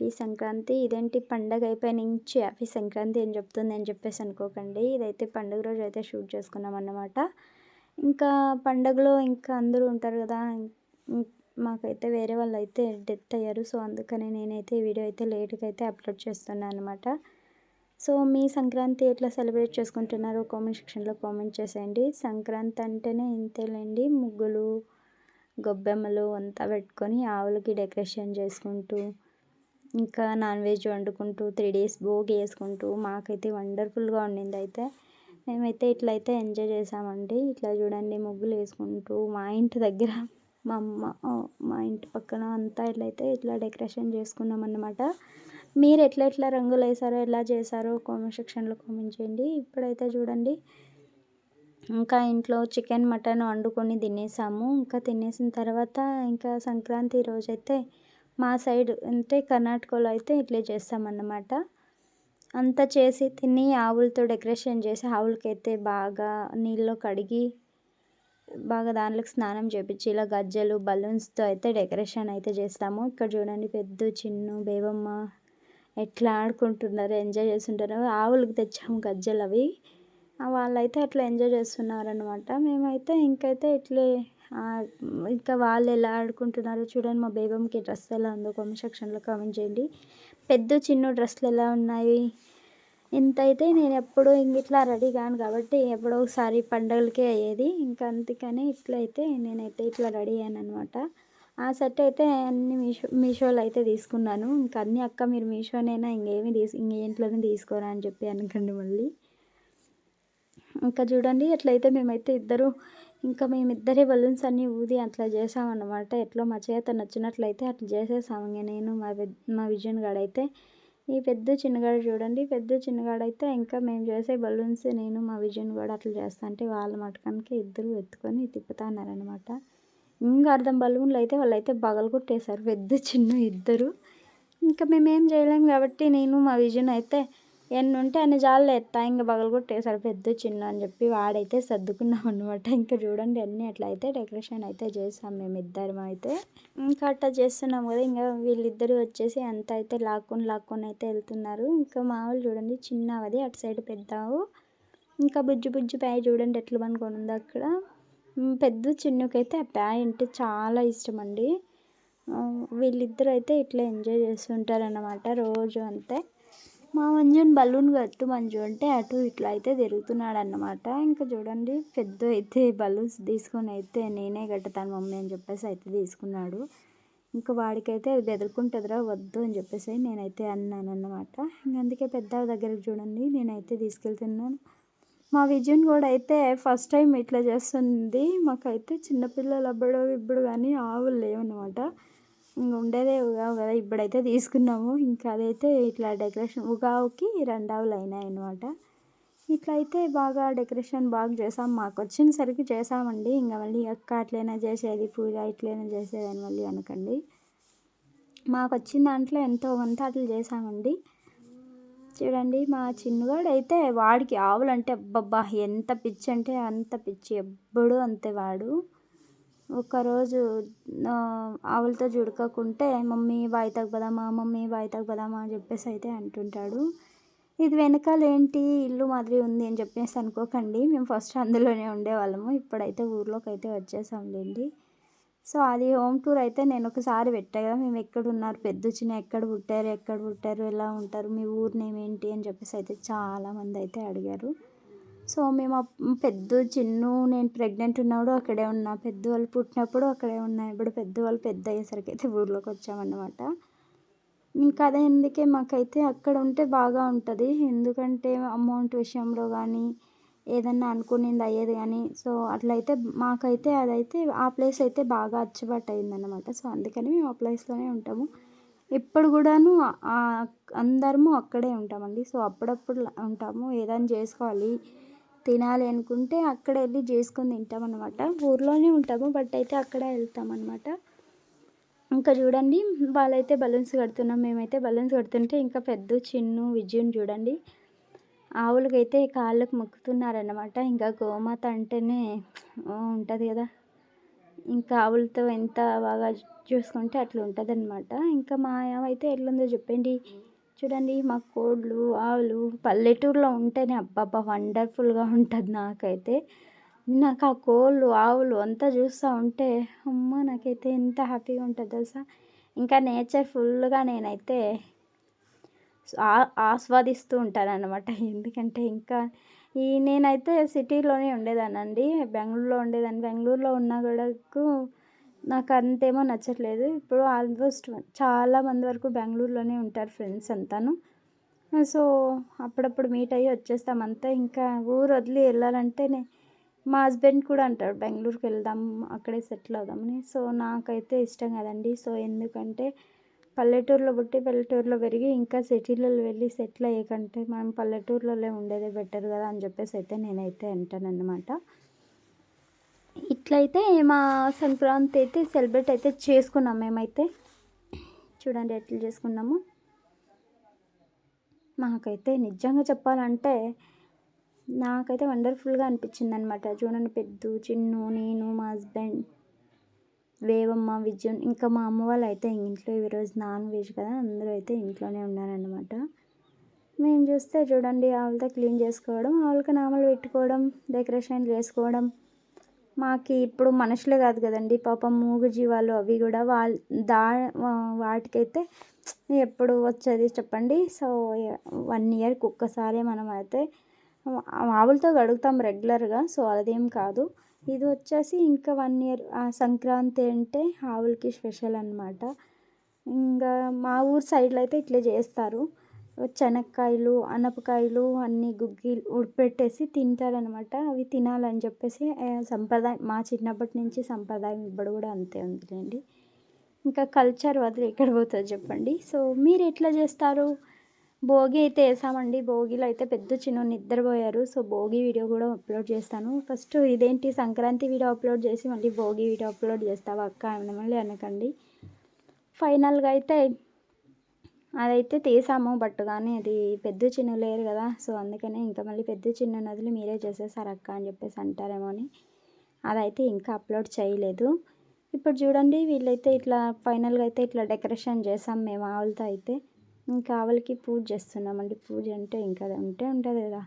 Happy Sankranti ఇదేంటి పండగ అయిపోయి నుంచి హ్యాపీ సంక్రాంతి అని చెప్తుంది అని చెప్పేసి అనుకోకండి. ఇదైతే పండుగ రోజు అయితే షూట్ చేసుకున్నాం అన్నమాట. ఇంకా పండగలో ఇంకా అందరూ ఉంటారు కదా మాకైతే వేరే వాళ్ళు అయితే డెత్ అయ్యారు. సో అందుకని నేనైతే ఈ వీడియో అయితే లేట్గా అయితే అప్లోడ్ చేస్తున్నాను అనమాట సో మీ సంక్రాంతి ఎట్లా సెలబ్రేట్ చేసుకుంటున్నారో కామెంట్ సెక్షన్లో కామెంట్ చేసేయండి. సంక్రాంతి అంటేనే ఇంతేలేండి. ముగ్గులు గొబ్బెమ్మలు అంతా పెట్టుకొని ఆవులకి డెకరేషన్ చేసుకుంటూ ఇంకా నాన్ వెజ్ వండుకుంటూ త్రీ డేస్ భోగి వేసుకుంటూ మాకైతే వండర్ఫుల్గా ఉండింది అయితే. మేమైతే ఇట్లా అయితే ఎంజాయ్ చేసామండి. ఇట్లా చూడండి ముగ్గులు వేసుకుంటూ మా ఇంటి దగ్గర మా అమ్మ మా ఇంటి పక్కన అంతా ఇట్లయితే ఇట్లా డెకరేషన్ చేసుకున్నాం అన్నమాట. మీరు ఎట్లా ఎట్లా రంగులు వేసారో ఎలా చేశారో కామెంట్ సెక్షన్లో కామెంట్ చేయండి. ఇప్పుడైతే చూడండి. ఇంకా ఇంట్లో చికెన్ మటన్ వండుకొని తినేసాము. ఇంకా తినేసిన తర్వాత ఇంకా సంక్రాంతి రోజైతే మా సైడ్ అంటే కర్ణాటకలో అయితే ఇట్లే చేస్తామన్నమాట. అంతా చేసి తిని ఆవులతో డెకరేషన్ చేసి ఆవులకైతే బాగా నీళ్ళలో కడిగి బాగా దాంట్లోకి స్నానం చేపించి ఇలా గజ్జలు బలూన్స్తో అయితే డెకరేషన్ అయితే చేస్తాము. ఇక్కడ చూడండి పెద్ద చిన్ను బేబమ్మ ఎట్లా ఆడుకుంటున్నారు ఎంజాయ్ చేస్తుంటారు. ఆవులకు తెచ్చాము గజ్జలు అవి. వాళ్ళైతే అట్లా ఎంజాయ్ చేస్తున్నారనమాట మేమైతే ఇంకైతే ఇట్లే ఇంకా వాళ్ళు ఎలా ఆడుకుంటున్నారో చూడండి. మా బేగంకి డ్రెస్ ఎలా ఉందో కామెంట్ సెక్షన్లో కామెంట్ చేయండి. పెద్ద చిన్న డ్రెస్సులు ఎలా ఉన్నాయి? ఇంత అయితే నేను ఎప్పుడూ ఇంక ఇట్లా రెడీ కాను కాబట్టి ఎప్పుడో ఒకసారి పండగలకే అయ్యేది. ఇంకా అందుకని ఇట్లా అయితే నేనైతే ఇట్లా రెడీ అయ్యాను అనమాట ఆ సెట్ అయితే అన్ని మీషో మీషోలో అయితే తీసుకున్నాను. ఇంకా అన్ని అక్క మీరు మీషోనైనా? ఇంకేమి తీసు ఇంకేంట్లోనే తీసుకోరా అని చెప్పి అనకండి మళ్ళీ. ఇంకా చూడండి అట్లయితే మేమైతే ఇద్దరు ఇంకా మేమిద్దరే బలూన్స్ అన్నీ ఊది అట్లా చేసామన్నమాట. ఎట్లా మా చేత నచ్చినట్లయితే అట్లా చేసేసాము. ఇంకా నేను మా మా విజయన్ గాడైతే ఈ పెద్ద చిన్నగాడు చూడండి పెద్ద చిన్నగాడైతే ఇంకా మేము చేసే బలూన్స్ నేను మా విజయన్ కూడా అట్లా చేస్తా అంటే వాళ్ళ మటకానికి ఇద్దరు ఎత్తుకొని తిప్పుతున్నారనమాట ఇంకా అర్థం బలూన్లు అయితే వాళ్ళైతే బగలు కొట్టేశారు పెద్ద చిన్న ఇద్దరు. ఇంకా మేమేం చేయలేము కాబట్టి నేను మా విజయన్ అయితే ఎన్ని ఉంటే అన్ని జాలు ఎత్తా ఇంకా కొట్టేసాడు పెద్ద చిన్న అని చెప్పి వాడైతే సర్దుకున్నాం అనమాట ఇంకా చూడండి అన్నీ అట్లా అయితే డెకరేషన్ అయితే చేసాం మేము ఇద్దరం అయితే. ఇంకా అట్లా చేస్తున్నాం కదా ఇంకా వీళ్ళిద్దరు వచ్చేసి అంత అయితే లాక్కొని లాక్కొని అయితే వెళ్తున్నారు. ఇంకా మామూలు చూడండి చిన్నవది అటు సైడ్ పెద్దావు. ఇంకా బుజ్జి బుజ్జి ప్యాయ్ చూడండి ఎట్లా పనుకొని ఉంది అక్కడ. పెద్ద చిన్నకైతే ఆ ప్యాయ్ అంటే చాలా ఇష్టం అండి. వీళ్ళిద్దరు అయితే ఇట్లా ఎంజాయ్ చేస్తుంటారన్నమాట రోజు అంతే. మా మంజుని బలూన్ కట్టు మంజు అంటే అటు ఇట్లా అయితే తిరుగుతున్నాడు అన్నమాట ఇంకా చూడండి పెద్ద అయితే బలూన్స్ తీసుకొని అయితే నేనే కట్టుతాను మమ్మీ అని చెప్పేసి అయితే తీసుకున్నాడు. ఇంకా వాడికైతే అది బెదురుకుంటుందిరా వద్దు అని చెప్పేసి నేనైతే అన్నాను అన్నమాట ఇంక అందుకే పెద్ద దగ్గరికి చూడండి నేనైతే తీసుకెళ్తున్నాను. మా విజయన్ కూడా అయితే ఫస్ట్ టైం ఇట్లా చేస్తుంది. మాకైతే చిన్నపిల్లలు అబ్బడు ఇప్పుడు కానీ ఆవులు లేవన్నమాట. ఇంక ఉండేదే ఉగావు కదా ఇప్పుడైతే తీసుకున్నాము. ఇంకా అదైతే ఇట్లా డెకరేషన్ ఉగావుకి రెండావులు అయినాయి అనమాట ఇట్లా అయితే బాగా డెకరేషన్ బాగా చేసాం. మాకు వచ్చినసరికి చేసామండి. ఇంకా మళ్ళీ అక్క అట్లైనా చేసేది పూజ ఇట్లైనా చేసేది అని మళ్ళీ అనకండి. మాకు వచ్చిన దాంట్లో ఎంతో కొంత అట్లా చేసామండి. చూడండి మా చిన్నగాడు అయితే వాడికి ఆవులు అంటే అబ్బబ్బా ఎంత పిచ్చి అంటే అంత పిచ్చి. ఎప్పుడు అంతే వాడు. ఒకరోజు ఆవులతో జుడకకుంటే మమ్మీ బాయితకు పోదామా మమ్మీ బాయితకు పోదామా అని చెప్పేసి అయితే అంటుంటాడు. ఇది వెనకాల ఏంటి? ఇల్లు మాదిరి ఉంది అని చెప్పేసి అనుకోకండి. మేము ఫస్ట్ అందులోనే ఉండేవాళ్ళము. ఇప్పుడైతే ఊర్లోకి అయితే వచ్చేసాంలేండి. సో అది హోమ్ టూర్ అయితే నేను ఒకసారి పెట్టాగా మేము ఎక్కడ ఉన్నారు? పెద్ద చిన్న ఎక్కడ పుట్టారు? ఎక్కడ పుట్టారు? ఎలా ఉంటారు? మీ ఊరు నేమ్ ఏంటి? అని చెప్పేసి అయితే చాలామంది అయితే అడిగారు. సో మేము పెద్ద చిన్ను నేను ప్రెగ్నెంట్ ఉన్నప్పుడు అక్కడే ఉన్నా. పెద్దవాళ్ళు పుట్టినప్పుడు అక్కడే ఉన్నా. ఇప్పుడు పెద్దవాళ్ళు పెద్ద అయ్యేసరికి అయితే ఊర్లోకి వచ్చామన్నమాట. ఇంకా అదే అందుకే మాకైతే అక్కడ ఉంటే బాగా ఉంటుంది. ఎందుకంటే అమౌంట్ విషయంలో కానీ ఏదన్నా అనుకునేది అయ్యేది కానీ సో అట్లయితే మాకైతే అదైతే ఆ ప్లేస్ అయితే బాగా అచ్చుబాటు అయిందన్నమాట సో అందుకని మేము ఆ ప్లేస్లోనే ఉంటాము. ఇప్పుడు కూడాను అందరము అక్కడే ఉంటామండి. సో అప్పుడప్పుడు ఉంటాము. ఏదైనా చేసుకోవాలి. తినాలి అనుకుంటే అక్కడ వెళ్ళి చేసుకొని తింటాం అనమాట ఊర్లోనే ఉంటాము బట్ అయితే అక్కడే వెళ్తాం అనమాట ఇంకా చూడండి వాళ్ళైతే బలూన్స్ కడుతున్నాం మేమైతే బలూన్స్ కడుతుంటే ఇంకా పెద్ద చిన్ను విజయం చూడండి. ఆవులకైతే కాళ్ళకు మొక్కుతున్నారన్నమాట. ఇంకా గోమాత అంటేనే ఉంటుంది కదా. ఇంకా ఆవులతో ఎంత బాగా చూసుకుంటే అట్లా ఉంటుంది అనమాట ఇంకా మా అయితే ఎట్లుందో చెప్పండి. చూడండి మా కోళ్ళు ఆవులు పల్లెటూరులో ఉంటేనే అబ్బబ్బా వండర్ఫుల్గా ఉంటుంది నాకైతే. నాకు ఆ కోళ్ళు ఆవులు అంతా చూస్తూ ఉంటే అమ్మ నాకైతే ఎంత హ్యాపీగా ఉంటుంది తెలుసా? ఇంకా నేచర్ ఫుల్గా నేనైతే ఆస్వాదిస్తూ ఉంటాను అనమాట ఎందుకంటే ఇంకా ఈ నేనైతే సిటీలోనే ఉండేదానండి బెంగళూరులో ఉండేదాన్ని. బెంగళూరులో ఉన్న కూడా నాకు అంతేమో నచ్చట్లేదు. ఇప్పుడు ఆల్మోస్ట్ చాలా మంది వరకు బెంగళూరులోనే ఉంటారు ఫ్రెండ్స్ అంతాను. సో అప్పుడప్పుడు మీట్ అయ్యి వచ్చేస్తాం అంతా. ఇంకా ఊరు వదిలి వెళ్ళాలంటే మా హస్బెండ్ కూడా అంటాడు బెంగళూరుకి వెళ్దాం అక్కడే సెటిల్ అవుదామని. సో నాకైతే ఇష్టం కదండి. సో ఎందుకంటే పల్లెటూరులో పుట్టి పల్లెటూరులో పెరిగి ఇంకా సిటీలలో వెళ్ళి సెటిల్ అయ్యేకంటే మనం పల్లెటూరులోనే ఉండేదే బెటర్ కదా అని చెప్పేసి అయితే నేనైతే అంటానన్నమాట. ఇట్లయితే మా సంక్రాంతి అయితే సెలబ్రేట్ అయితే చేసుకున్నాం మేమైతే. చూడండి ఎట్లా చేసుకున్నాము. మాకైతే నిజంగా చెప్పాలంటే నాకైతే వండర్ఫుల్గా అనిపించింది అనమాట చూడండి పెద్ద చిన్ను నేను మా హస్బెండ్ వేవమ్మ విజయన్ ఇంకా మా అమ్మ వాళ్ళు అయితే ఇంట్లో ఈరోజు నాన్ వెజ్ కదా అందరూ అయితే ఇంట్లోనే ఉన్నారనమాట మేము చూస్తే చూడండి ఆవులతో క్లీన్ చేసుకోవడం ఆవులకి నామలు పెట్టుకోవడం డెకరేషన్ చేసుకోవడం మాకు ఇప్పుడు మనుషులే కాదు కదండి. పాపం మూగ జీవాలు అవి కూడా వాళ్ళ దా వాటికైతే ఎప్పుడు వచ్చేది చెప్పండి. సో వన్ ఇయర్కి ఒక్కసారి మనం అయితే ఆవులతో గడుగుతాం రెగ్యులర్గా. సో అదేం కాదు. ఇది వచ్చేసి ఇంకా వన్ ఇయర్ సంక్రాంతి అంటే ఆవులకి స్పెషల్ అనమాట ఇంకా మా ఊరు సైడ్లో అయితే ఇట్లా చేస్తారు. శనక్కాయలు అనపకాయలు అన్నీ గుగ్గి ఉడిపెట్టేసి తింటారనమాట అవి తినాలని చెప్పేసి సంప్రదాయం మా చిన్నప్పటి నుంచి సంప్రదాయం ఇప్పుడు కూడా అంతే ఉందిలేండి. ఇంకా కల్చర్ వదిలి ఎక్కడ పోతుంది చెప్పండి. సో మీరు ఎట్లా చేస్తారు? భోగి అయితే వేసామండి. భోగిలో అయితే పెద్ద చిన్న నిద్రపోయారు. సో భోగి వీడియో కూడా అప్లోడ్ చేస్తాను. ఫస్ట్ ఇదేంటి? సంక్రాంతి వీడియో అప్లోడ్ చేసి మళ్ళీ భోగి వీడియో అప్లోడ్ చేస్తావా అక్క మళ్ళీ అనకండి. ఫైనల్గా అయితే అదైతే తీసాము బట్ కానీ అది పెద్ద చిన్న లేరు కదా. సో అందుకనే ఇంకా మళ్ళీ పెద్ద చిన్న నదులు మీరే చేసేసారు అక్క అని చెప్పేసి అంటారేమో అని. అదైతే ఇంకా అప్లోడ్ చేయలేదు. ఇప్పుడు చూడండి వీళ్ళైతే ఇట్లా ఫైనల్గా అయితే ఇట్లా డెకరేషన్ చేసాం మేము ఆవులతో అయితే. ఇంకా ఆవులకి పూజ చేస్తున్నామండి పూజ అంటే ఇంకా ఉంటే ఉంటుంది కదా.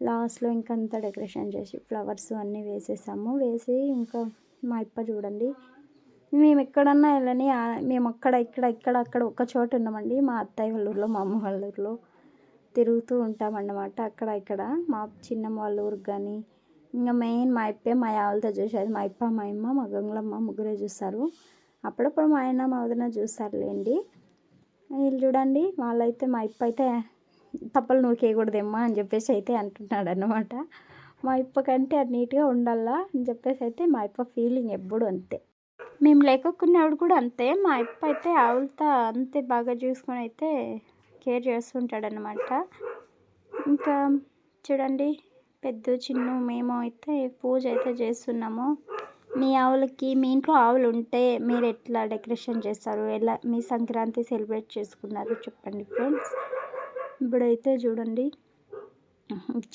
లాస్ట్లో ఇంకా అంతా డెకరేషన్ చేసి ఫ్లవర్స్ అన్నీ వేసేసాము. వేసి ఇంకా మా ఇప్ప చూడండి మేము ఎక్కడన్నా వెళ్ళని మేము అక్కడ ఇక్కడ ఇక్కడ అక్కడ ఒక చోట ఉన్నామండి. మా అత్తయ్య వాళ్ళ ఊర్లో మా అమ్మ వాళ్ళ ఊర్లో తిరుగుతూ ఉంటామన్నమాట. అక్కడ ఇక్కడ. మా చిన్నమ్మ వాళ్ళ ఊరికి కానీ ఇంకా మెయిన్ మా ఇప్పే మా ఆవులతో చూసేది. మా ఇప్ప మా అమ్మ మా గంగులమ్మ ముగ్గురే చూస్తారు. అప్పుడప్పుడు మా ఆయన మా వదిన చూస్తారులేండి. వీళ్ళు చూడండి వాళ్ళైతే మా ఇప్ప అయితే తప్పలు నూకేయకూడదేమ్మా అని చెప్పేసి అయితే అంటున్నాడు అనమాట మా ఇప్ప కంటే అది నీట్గా ఉండాలా అని చెప్పేసి అయితే మా ఇప్ప ఫీలింగ్ ఎప్పుడు అంతే. మేము లేకపోయినప్పుడు కూడా అంతే. మా అప్ప అయితే ఆవులతో అంతే బాగా చూసుకొని అయితే కేర్ చేస్తుంటాడనమాట ఇంకా చూడండి పెద్ద చిన్న మేము అయితే పూజ అయితే చేస్తున్నాము. మీ ఆవులకి మీ ఇంట్లో ఆవులు ఉంటే మీరు ఎట్లా డెకరేషన్ చేస్తారు? ఎలా మీ సంక్రాంతి సెలబ్రేట్ చేసుకున్నారు చెప్పండి ఫ్రెండ్స్. ఇప్పుడైతే చూడండి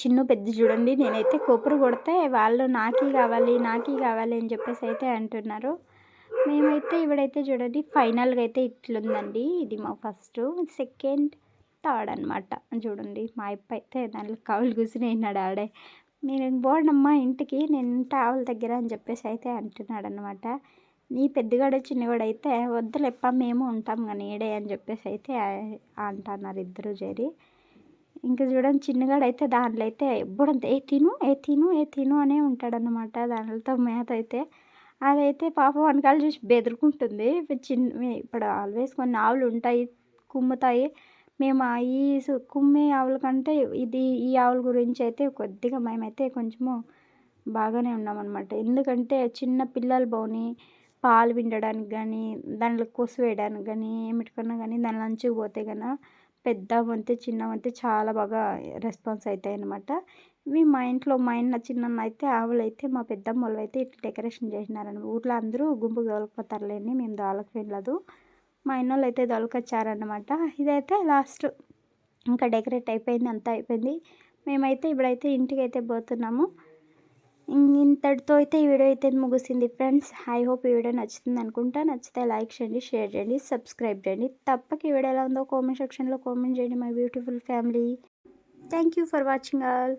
చిన్న పెద్ద చూడండి నేనైతే కొబ్బరి కొడితే వాళ్ళు నాకీ కావాలి నాకీ కావాలి అని చెప్పేసి అయితే అంటున్నారు. మేమైతే ఇవిడైతే చూడండి ఫైనల్గా అయితే ఇట్లుందండి. ఇది మా ఫస్ట్ సెకండ్ థర్డ్ అనమాట చూడండి మా అప్ప అయితే దాంట్లో కవులు కూర్చుని ఆడే నేను పోడమ్మా ఇంటికి నేను ట్రావెల్ దగ్గర అని చెప్పేసి అయితే అంటున్నాడు అనమాట నీ పెద్దగాడు చిన్నగాడు అయితే వద్దులేప్ప మేము ఉంటాం కానీ ఏడే అని చెప్పేసి అయితే అంటున్నారు ఇద్దరు చేరి ఇంకా చూడండి చిన్నగాడు అయితే దాంట్లో అయితే ఎప్పుడంత ఏ తిను ఏ తిను ఏ తిను అనే ఉంటాడనమాట దానితో మేత అయితే అదైతే పాపం వెనకాల చూసి బెదురుకుంటుంది. చిన్న ఇప్పుడు ఆల్వేస్ కొన్ని ఆవులు ఉంటాయి కుమ్ముతాయి. మేము ఈ కుమ్మే ఆవుల కంటే ఇది ఈ ఆవుల గురించి అయితే కొద్దిగా మేమైతే కొంచెము బాగానే ఉన్నామన్నమాట. ఎందుకంటే చిన్న పిల్లలు బాగుని పాలు పిండడానికి కానీ దాంట్లో కొసు వేయడానికి కానీ ఏమిటికన్నా కానీ దాని లంచుకు పోతే కన్నా పెద్ద వంతే చిన్న వంతే చాలా బాగా రెస్పాన్స్ అవుతాయి అన్నమాట ఇవి మా ఇంట్లో మా ఇంట్లో చిన్న అయితే ఆవులైతే మా పెద్దమ్మ వాళ్ళు అయితే ఇట్లా డెకరేషన్ చేసినారని ఊర్లో అందరూ గుంపు దొలకపోతారులేండి మేము దొలకపోలేదు మా ఇన్న వాళ్ళు అయితే దొలకొచ్చారనమాట ఇదైతే లాస్ట్. ఇంకా డెకరేట్ అయిపోయింది అంతా అయిపోయింది. మేమైతే ఇప్పుడైతే ఇంటికి అయితే పోతున్నాము ఇంతటితో అయితే ఈ వీడియో అయితే ముగిసింది ఫ్రెండ్స్. ఐ హోప్ ఈ వీడియో నచ్చుతుంది అనుకుంటా. నచ్చితే లైక్ చేయండి షేర్ చేయండి సబ్స్క్రైబ్ చేయండి. తప్పక ఈ వీడియో ఎలా ఉందో కామెంట్ సెక్షన్లో కామెంట్ చేయండి my beautiful family. Thank you for watching all.